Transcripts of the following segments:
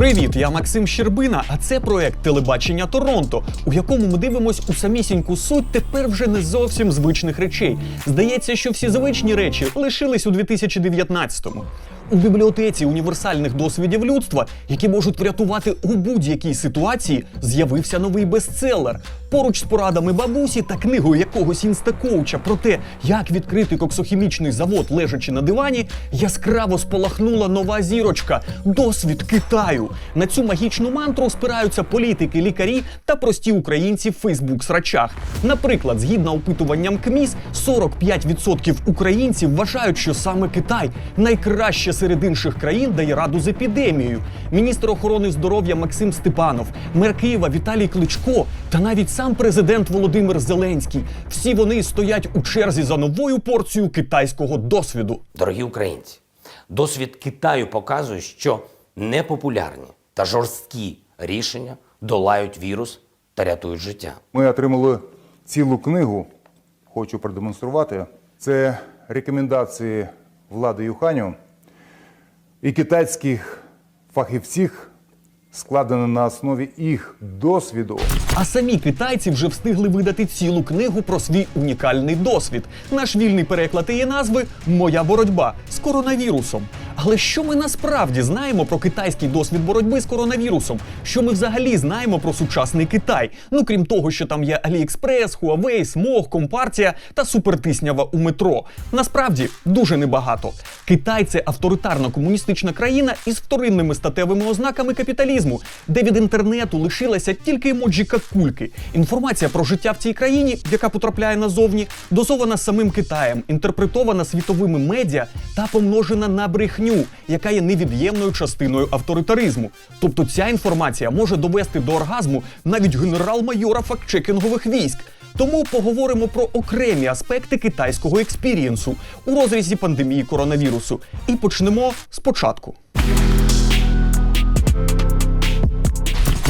Привіт, я Максим Щербина, а це проект Телебачення Торонто, у якому ми дивимось у самісіньку суть тепер вже не зовсім звичних речей. Здається, що всі звичні речі лишились у 2019-му. У бібліотеці універсальних досвідів людства, які можуть врятувати у будь-якій ситуації, з'явився новий бестселер. Поруч з порадами бабусі та книгою якогось інстакоуча про те, як відкрити коксохімічний завод, лежачи на дивані, яскраво спалахнула нова зірочка досвід Китаю. На цю магічну мантру спираються політики, лікарі та прості українці в Фейсбук-срачах. Наприклад, згідно опитуванням КМІС, 45% українців вважають, що саме Китай найкраще серед інших країн дає раду з епідемією. Міністр охорони здоров'я Максим Степанов, мер Києва Віталій Кличко та навіть сам президент Володимир Зеленський. Всі вони стоять у черзі за новою порцією китайського досвіду. Дорогі українці, досвід Китаю показує, що непопулярні та жорсткі рішення долають вірус та рятують життя. Ми отримали цілу книгу, хочу продемонструвати. Це рекомендації влади Юханю і китайських фахівців, складені на основі їх досвіду. А самі китайці вже встигли видати цілу книгу про свій унікальний досвід. Наш вільний переклад її назви Моя боротьба з коронавірусом. Але що ми насправді знаємо про китайський досвід боротьби з коронавірусом? Що ми взагалі знаємо про сучасний Китай? Ну крім того, що там є Аліекспрес, Huawei, Смог, Компартія та супертиснява у метро. Насправді дуже небагато. Китай це авторитарна комуністична країна із вторинними статевими ознаками капіталізму, де від інтернету лишилася тільки емоджі кульки. Інформація про життя в цій країні, яка потрапляє назовні, дозована самим Китаєм, інтерпретована світовими медіа та помножена на брехню, яка є невід'ємною частиною авторитаризму. Тобто ця інформація може довести до оргазму навіть генерал-майора фактчекінгових військ. Тому поговоримо про окремі аспекти китайського експірієнсу у розрізі пандемії коронавірусу. І почнемо спочатку.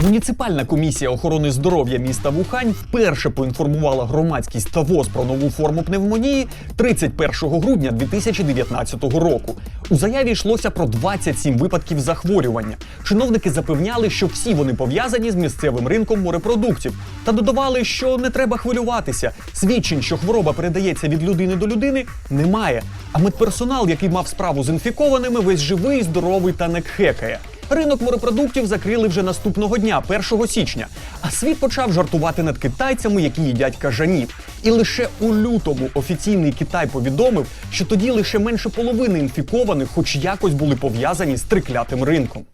Муніципальна комісія охорони здоров'я міста Вухань вперше поінформувала громадськість та ВОЗ про нову форму пневмонії 31 грудня 2019 року. У заяві йшлося про 27 випадків захворювання. Чиновники запевняли, що всі вони пов'язані з місцевим ринком морепродуктів, та додавали, що не треба хвилюватися. Свідчень, що хвороба передається від людини до людини, немає. А медперсонал, який мав справу з інфікованими, весь живий, здоровий та не кхекає. Ринок морепродуктів закрили вже наступного дня, 1 січня. А світ почав жартувати над китайцями, які їдять кажанів. І лише у лютому офіційний Китай повідомив, що тоді лише менше половини інфікованих, хоч якось були пов'язані з триклятим ринком.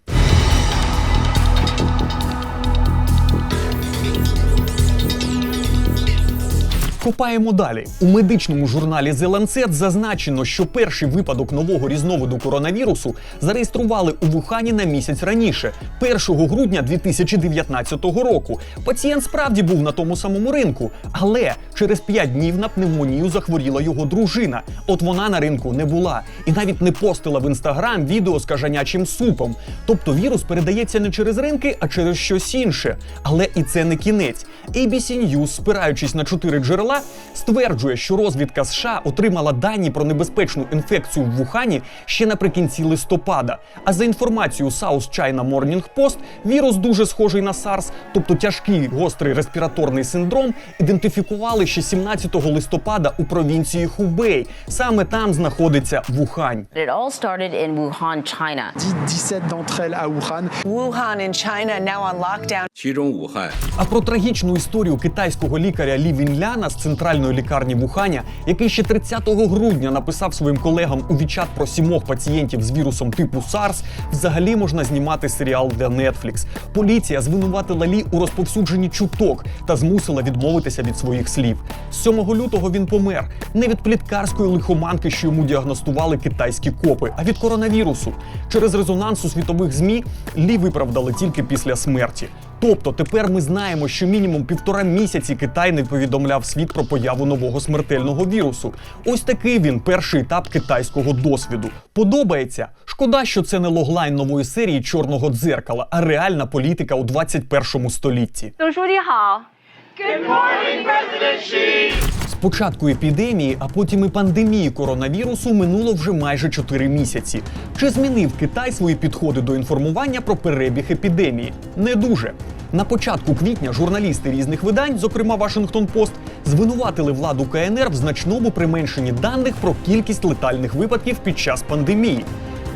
Копаємо далі. У медичному журналі The Lancet зазначено, що перший випадок нового різновиду коронавірусу зареєстрували у Вухані на місяць раніше, 1 грудня 2019 року. Пацієнт справді був на тому самому ринку, але через 5 днів на пневмонію захворіла його дружина. От вона на ринку не була і навіть не постила в інстаграм відео з кажанячим супом. Тобто вірус передається не через ринки, а через щось інше. Але і це не кінець. ABC News, спираючись на чотири джерела, Москва стверджує, що розвідка США отримала дані про небезпечну інфекцію в Вухані ще наприкінці листопада. А за інформацією South China Morning Post, вірус дуже схожий на SARS, тобто тяжкий гострий респіраторний синдром, ідентифікували ще 17 листопада у провінції Хубей. Саме там знаходиться Вухань. It all started in Wuhan, China. 17 d'entre elles à Wuhan. Wuhan in China now on lockdown. А про трагічну історію китайського лікаря Лі Вінляна з центральної лікарні Вуханя, який ще 30 грудня написав своїм колегам у Вічат про сімох пацієнтів з вірусом типу SARS, взагалі можна знімати серіал для Netflix. Поліція звинуватила Лі у розповсюдженні чуток та змусила відмовитися від своїх слів. З 7 лютого він помер не від пліткарської лихоманки, що йому діагностували китайські копи, а від коронавірусу. Через резонанс у світових змі Лі виправдали тільки після смерті. Тобто тепер ми знаємо, що мінімум півтора місяці Китай не повідомляв світ про появу нового смертельного вірусу. Ось такий він перший етап китайського досвіду. Подобається? Шкода, що це не логлайн нової серії чорного дзеркала, а реальна політика у 21 столітті. 董书记好， З початку епідемії, а потім і пандемії коронавірусу минуло вже майже 4 місяці. Чи змінив Китай свої підходи до інформування про перебіг епідемії? Не дуже. На початку квітня журналісти різних видань, зокрема Вашингтон Пост, звинуватили владу КНР в значному применшенні даних про кількість летальних випадків під час пандемії.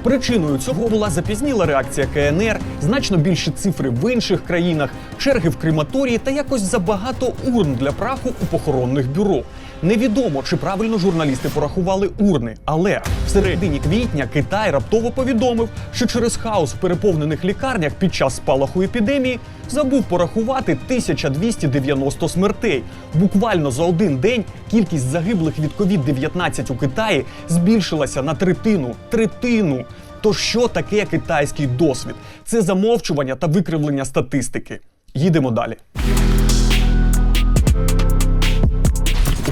Причиною цього була запізніла реакція КНР, значно більші цифри в інших країнах, черги в крематорії та якось забагато урн для праху у похоронних бюро. Невідомо, чи правильно журналісти порахували урни, але в середині квітня Китай раптово повідомив, що через хаос в переповнених лікарнях під час спалаху епідемії забув порахувати 1290 смертей. Буквально за один день кількість загиблих від COVID-19 у Китаї збільшилася на третину. Третину. То що таке китайський досвід? Це замовчування та викривлення статистики. Їдемо далі.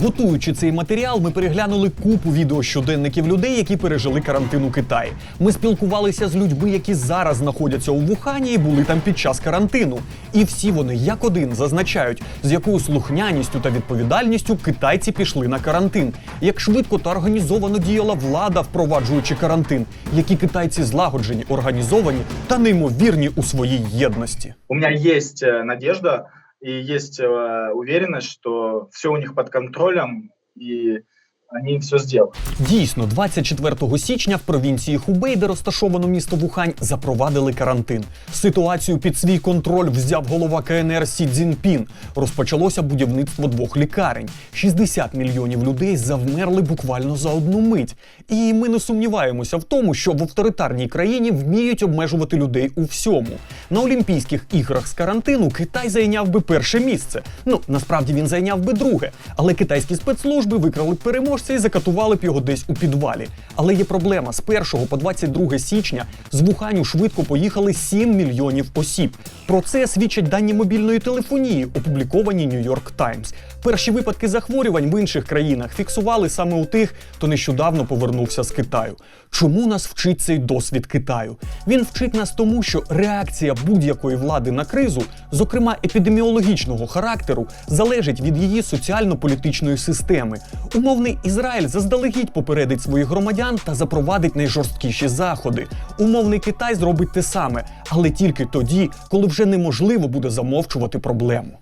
Готуючи цей матеріал, ми переглянули купу відеощоденників людей, які пережили карантин у Китаї. Ми спілкувалися з людьми, які зараз знаходяться у Вухані і були там під час карантину. І всі вони як один зазначають, з якою слухняністю та відповідальністю китайці пішли на карантин, як швидко та організовано діяла влада, впроваджуючи карантин, які китайці злагоджені, організовані та неймовірні у своїй єдності. у меня есть э, надежда и есть э, уверенность, что все у них под контролем и они все сделают. Дійсно, 24 січня в провінції Хубей, де розташовано місто Вухань, запровадили карантин. Ситуацію під свій контроль взяв голова КНР Сі Цзіньпін. Розпочалося будівництво двох лікарень. 60 мільйонів людей завмерли буквально за одну мить. І ми не сумніваємося в тому, що в авторитарній країні вміють обмежувати людей у всьому. На Олімпійських іграх з карантину Китай зайняв би перше місце. Ну насправді він зайняв би друге, але китайські спецслужби викрали переможця і закатували б його десь у підвалі. Але є проблема: з 1 по 22 січня з Вуханю швидко поїхали 7 мільйонів осіб. Про це свідчать дані мобільної телефонії, опубліковані New York Times. Перші випадки захворювань в інших країнах фіксували саме у тих, хто нещодавно повернувся з Китаю. Чому нас вчить цей досвід Китаю? Він вчить нас тому, що реакція будь-якої влади на кризу, зокрема епідеміологічного характеру, залежить від її соціально-політичної системи. Умовний Ізраїль заздалегідь попередить своїх громадян та запровадить найжорсткіші заходи. Умовний Китай зробить те саме, але тільки тоді, коли вже неможливо буде замовчувати проблему.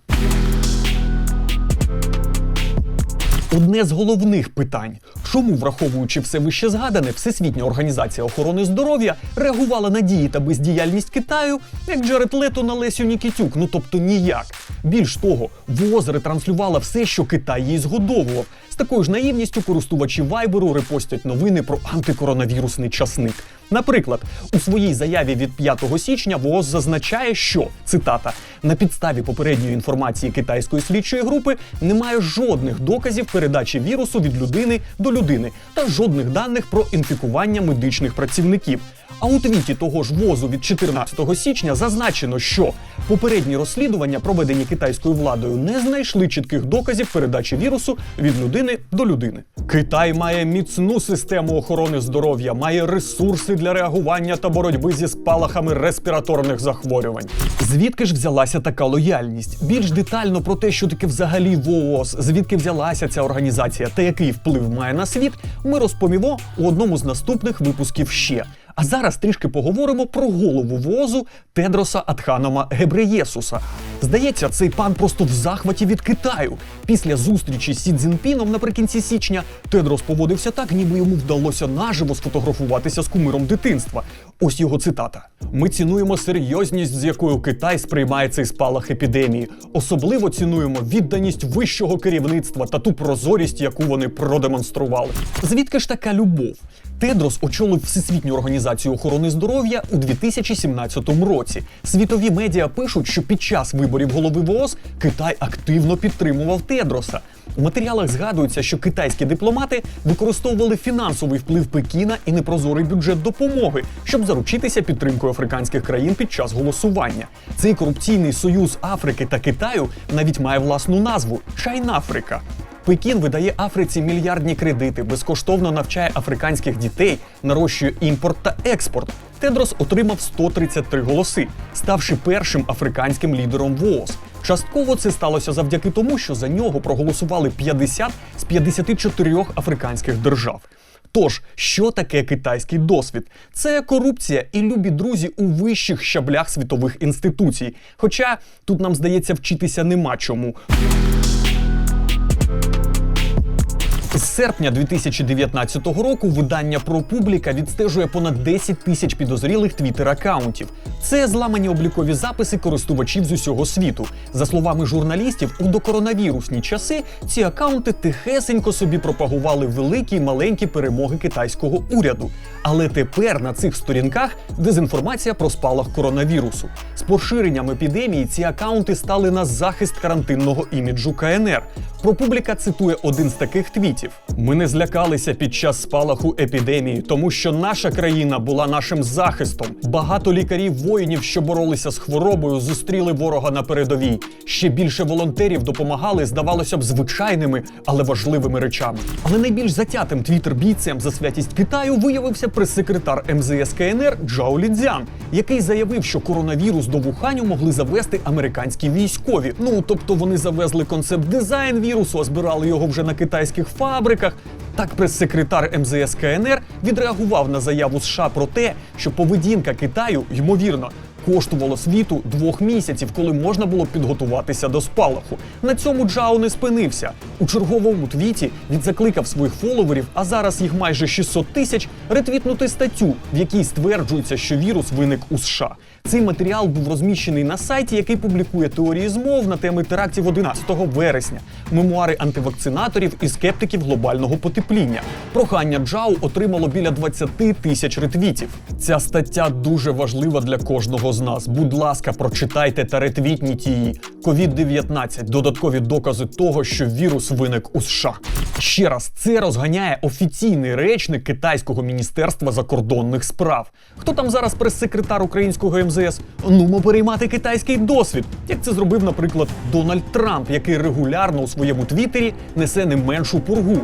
Одне з головних питань, чому, враховуючи все вище згадане, Всесвітня організація охорони здоров'я реагувала на дії та бездіяльність Китаю, як Джаред Лето на Лесю Нікітюк, ну тобто ніяк. Більш того, ВОЗ ретранслювала все, що Китай їй згодовував. З такою ж наївністю користувачі Вайберу репостять новини про антикоронавірусний часник. Наприклад, у своїй заяві від 5 січня ВООЗ зазначає, що цитата на підставі попередньої інформації китайської слідчої групи немає жодних доказів передачі вірусу від людини до людини та жодних даних про інфікування медичних працівників. А у твіті того ж ВОЗу від 14 січня зазначено, що попередні розслідування, проведені китайською владою, не знайшли чітких доказів передачі вірусу від людини до людини. Китай має міцну систему охорони здоров'я, має ресурси для реагування та боротьби зі спалахами респіраторних захворювань. Звідки ж взялася така лояльність? Більш детально про те, що таке взагалі ВООЗ, звідки взялася ця організація та який вплив має на світ, ми розповімо у одному з наступних випусків ще. А зараз трішки поговоримо про голову ВОЗу Тедроса Адханома Гебреєсуса. Здається, цей пан просто в захваті від Китаю. Після зустрічі з Сі Цзінпіном наприкінці січня Тедрос поводився так, ніби йому вдалося наживо сфотографуватися з кумиром дитинства. Ось його цитата: Ми цінуємо серйозність, з якою Китай сприймає цей спалах епідемії. Особливо цінуємо відданість вищого керівництва та ту прозорість, яку вони продемонстрували. Звідки ж така любов? Тедрос очолив Всесвітню організацію охорони здоров'я у 2017 році. Світові медіа пишуть, що під час виборів голови ВООЗ Китай активно підтримував Тедроса. У матеріалах згадується, що китайські дипломати використовували фінансовий вплив Пекіна і непрозорий бюджет допомоги, щоб заручитися підтримкою африканських країн під час голосування. Цей корупційний союз Африки та Китаю навіть має власну назву Чайнафрика. Пекін видає Африці мільярдні кредити, безкоштовно навчає африканських дітей, нарощує імпорт та експорт. Тедрос отримав 133 голоси, ставши першим африканським лідером ВООЗ. Частково це сталося завдяки тому, що за нього проголосували 50 з 54 африканських держав. Тож, що таке китайський досвід? Це корупція і любі друзі у вищих щаблях світових інституцій. Хоча тут нам здається вчитися нема чому. З серпня 2019 року видання ProPublica відстежує понад 10 тисяч підозрілих твіттер-акаунтів. Це зламані облікові записи користувачів з усього світу. За словами журналістів, у докоронавірусні часи ці акаунти тихесенько собі пропагували великі й маленькі перемоги китайського уряду. Але тепер на цих сторінках дезінформація про спалах коронавірусу. З поширенням епідемії ці акаунти стали на захист карантинного іміджу КНР. ProPublica цитує один з таких твітів: Ми не злякалися під час спалаху епідемії, тому що наша країна була нашим захистом. Багато лікарів воїнів, що боролися з хворобою, зустріли ворога на передовій. Ще більше волонтерів допомагали, здавалося б, звичайними, але важливими речами. Але найбільш затятим твіттер-бійцем за святість Китаю виявився прес-секретар МЗС КНР Джао Лідзян, який заявив, що коронавірус до Вуханю могли завести американські військові. Ну тобто вони завезли концепт дизайн вірусу, а збирали його вже на китайських фабриках. Так, прес-секретар МЗС КНР відреагував на заяву США про те, що поведінка Китаю ймовірно коштувало світу двох місяців, коли можна було підготуватися до спалаху. На цьому Джао не спинився. У черговому твіті він закликав своїх фоловерів, а зараз їх майже 600 тисяч, ретвітнути статтю, в якій стверджується, що вірус виник у США. Цей матеріал був розміщений на сайті, який публікує теорії змов на теми терактів 11 вересня, мемуари антивакцинаторів і скептиків глобального потепління. Прохання Джао отримало біля 20 тисяч ретвітів. Ця стаття дуже важлива для кожного з нас. Будь ласка, прочитайте та ретвітніть її. COVID-19 – додаткові докази того, що вірус виник у США. Ще раз, це розганяє офіційний речник китайського міністерства закордонних справ. Хто там зараз прес-секретар українського МЗС? Нумо переймати китайський досвід, як це зробив, наприклад, Дональд Трамп, який регулярно у своєму твіттері несе не меншу пургу.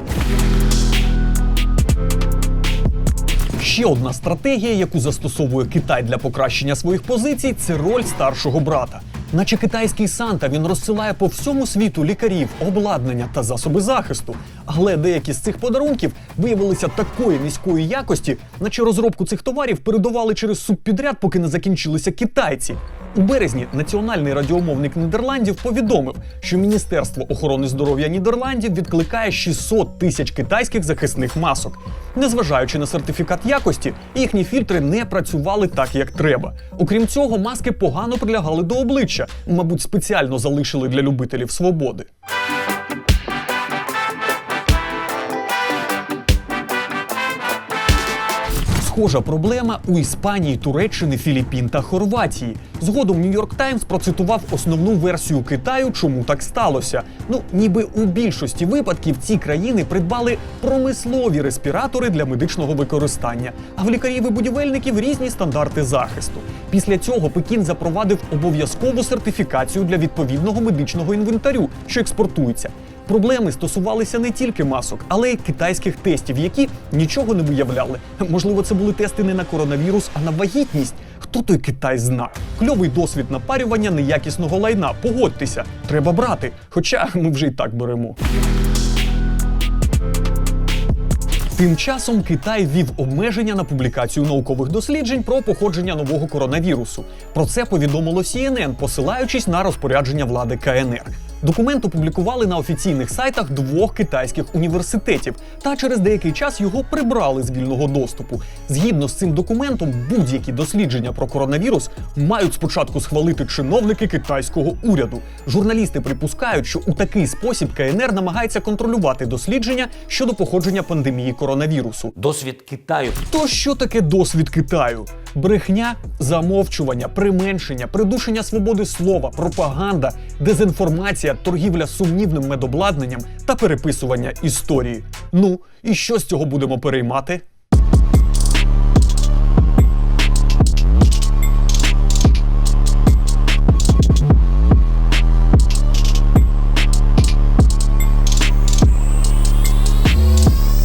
Ще одна стратегія, яку застосовує Китай для покращення своїх позицій, це роль старшого брата. Наче китайський Санта він розсилає по всьому світу лікарів, обладнання та засоби захисту. Але деякі з цих подарунків виявилися такої низької якості, наче розробку цих товарів передавали через субпідряд, поки не закінчилися китайці. У березні національний радіомовник Нідерландів повідомив, що Міністерство охорони здоров'я Нідерландів відкликає 600 тисяч китайських захисних масок. Незважаючи на сертифікат якості, їхні фільтри не працювали так, як треба. Окрім цього, маски погано прилягали до обличчя, мабуть, спеціально залишили для любителів свободи. Схожа проблема у Іспанії, Туреччини, Філіппін та Хорватії. Згодом Нью-Йорк Таймс процитував основну версію Китаю, чому так сталося. Ну, ніби у більшості випадків ці країни придбали промислові респіратори для медичного використання, а в лікарів і будівельників різні стандарти захисту. Після цього Пекін запровадив обов'язкову сертифікацію для відповідного медичного інвентарю, що експортується. Проблеми стосувалися не тільки масок, але й китайських тестів, які нічого не виявляли. Можливо, це були тести не на коронавірус, а на вагітність. Хто той Китай зна? Кльовий досвід напарювання неякісного лайна. Погодьтеся, треба брати. Хоча ми вже й так беремо. Тим часом Китай ввів обмеження на публікацію наукових досліджень про походження нового коронавірусу. Про це повідомило CNN, посилаючись на розпорядження влади КНР. Документ опублікували на офіційних сайтах двох китайських університетів, та через деякий час його прибрали з вільного доступу. Згідно з цим документом, будь-які дослідження про коронавірус мають спочатку схвалити чиновники китайського уряду. Журналісти припускають, що у такий спосіб КНР намагається контролювати дослідження щодо походження пандемії коронавірусу. Досвід Китаю То що таке досвід Китаю? Брехня, замовчування, применшення, придушення свободи слова, пропаганда, дезінформація, торгівля сумнівним медобладнанням та переписування історії. Ну і що з цього будемо переймати?